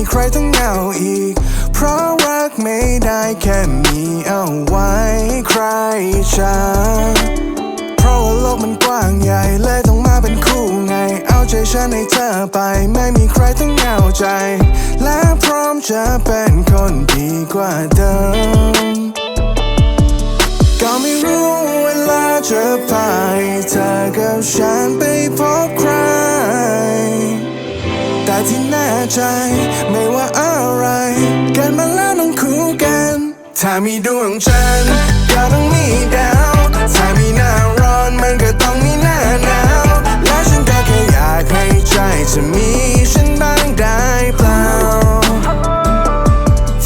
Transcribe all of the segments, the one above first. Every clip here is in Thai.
มีใครต้องเหงาอีก เพราะรักไม่ได้แค่มีเอาไว้ใครฉันเพราะว่าโลกมันกว้างใหญ่เลยต้องมาเป็นคู่ไง เอาใจฉันให้เธอไป ไม่มีใครต้องเหงาใจ และพร้อมจะเป็นคนดีกว่าเดิม ก็ไม่รู้เวลาจะพาให้เธอกับฉันไปพบใคร แต่ที่แน่ใจ ไม่ว่าอะไรเกิดมาแล้วต้องคู่กัน ถ้ามีดวงจันทร์ก็ต้องมีดาว ถ้ามีหน้าร้อนมันก็ต้องมีหน้าหนาว และฉันก็แค่อยากให้ใจเธอมีฉันบ้างได้เปล่า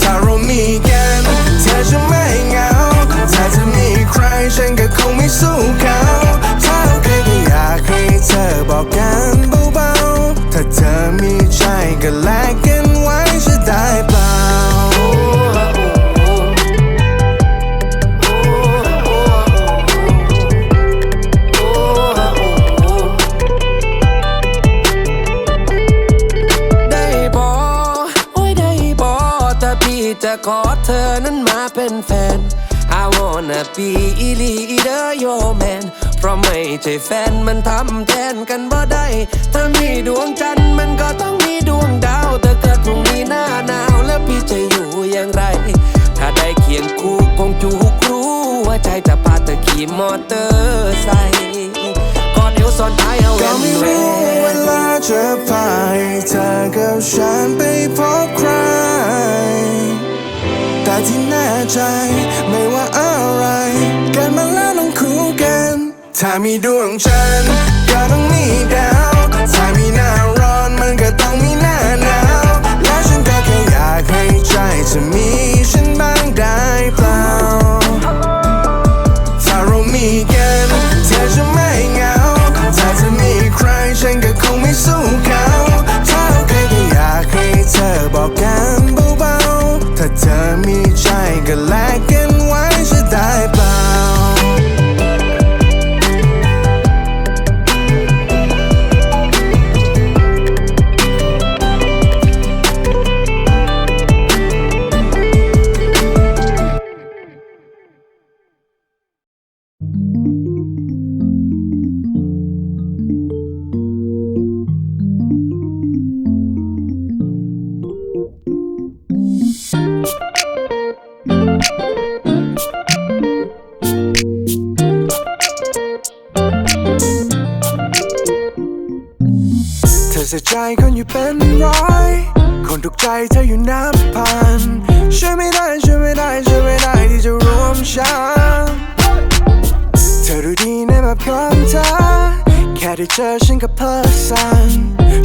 ถ้าเรามีกันเธอจะไม่เหงา ถ้าจะมีใครฉันก็คงไม่สู้เขา ก็แลกกันไว้จะได้เปล่า ได้บอโอ้ยได้บอแต่พี่จะขอเธอนั้นมาเป็นแฟน I wanna be อีลีเดอร์โยแมนเพราะไม่ใช่แฟนมันทำแทนกันบ่ได้ ถ้ามีดวงใจ อเตอร์ไซค์กอดเอวซ้อนท้ายเอาก็แว่นไม่รู้เวลาจะพาให้เธอกับฉันไปพบใคร แต่ที่แน่ใจไม่ว่าอะไรเกิดมาแล้วต้องคู่กัน ถ้ามีดวงจันทร์ก็ต้องมีดาวถ้ามีหน้าร้อนมันก็ต้องมีหน้าหนาวและฉันก็แค่อยากให้ใจเธอมี สียใจคนอยู่เป็นร้อย คนทุกใจเธออยู่นับพันช่วยไม่ได้ช่วยไม่ได้ช่วยไม่ได้ที่จะรวมฉันเธอรู้ดีในแบบของเธอแค่ได้เจอฉันก็เพลิดสัน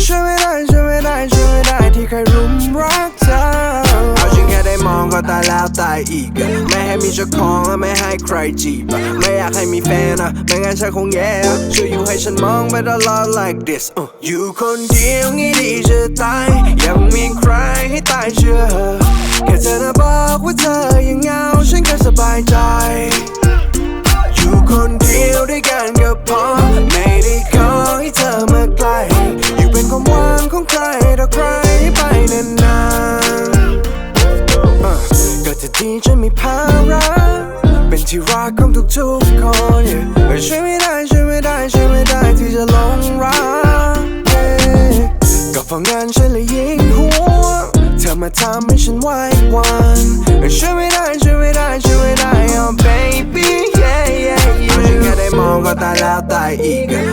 ช่วยไม่ได้ช่วยไม่ได้ช่วยไม่ได้ที่เคยรุมรักเธอ องก็ตายแล้วตายอีกอะไม่ให้มีเจ้าของและไม่ให้ใครจีบอะไม่อยากให้มีแฟนอะไม่งั้นฉันคงแย่อะช่วยอยู่ให้ฉันมองไปตลอด like this อยู่คนเดียวงี้ดีจะตายยังมีใครให้ตายเชื่อแค่เธอนะบอกว่าเธอยังเหงาฉันก็สบายใจ อยู่คนเดียวด้วยกันก็พอไม่ได้ ทุกคนเฮ้ช่วยไม่ได้ช่วยไม่ได้ช่วยไม่ได้ที่จะหลงรัก yeah ก็เพราะงานฉันเลยยิ่งหัวเธอมาทำให้ฉันไหวหวันช่วยไม่ได้ช่วยไม่ได้ช่วยไม่ได้ oh baby yeah yeah yeah ฉันแค่ได้มองก็ตายแล้วตายอีก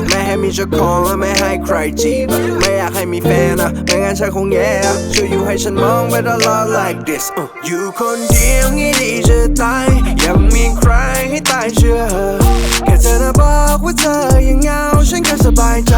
เจ้าของและไม่ให้ใครจีบไม่อยากให้มีแฟนอะไม่งั้นฉันคงแย่ช่วยอยู่ให้ฉันมองไปตลอด like this อยู่คนเดียวงี้ดีจะตายยังมีใครให้ตายเชื่อแค่เธอนะบอกว่าเธอยังเหงาฉันก็สบายใจ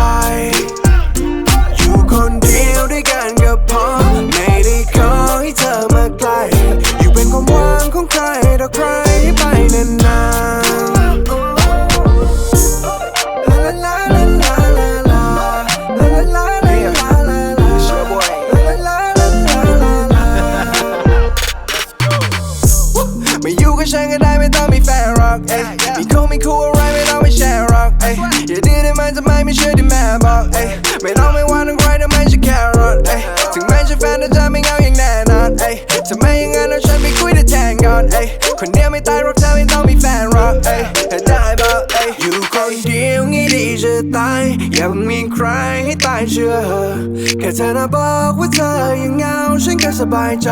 มีคงมีคู่อะไรไม่ต้องไปแชร์หรอกเอ้ยอย่าดื้อได้ไหมทำไมไม่เชื่อที่แม่บอกเอ้ยไม่ต้องไม่ว่าต้องใครทำไมฉันแครอดเอ้ยถึงแม้จะแฟนแต่เธอไม่เหงาอย่างแน่นอนเอ้ยถ้าไม่อย่างนั้นเอาฉันไปคุยแต่แทงก่อนเอ้ยคนเดียวไม่ตายหรอกเธอไม่ต้องมีแฟนหรอกเอ้ยได้ป่ะเอ้ยอยู่คนเดียวงี้ดีจะตายอย่ามีใครให้ตายเชื่อแค่เธอนะบอกว่าเธอยังเหงาฉันก็สบายใจ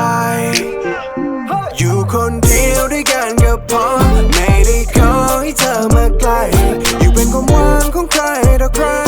อยู่คนเดียวด้วยกัน ก็พอไม่ได้ขอให้เธอมาใกล้ อยู่เป็นความหวังของใครต่อใคร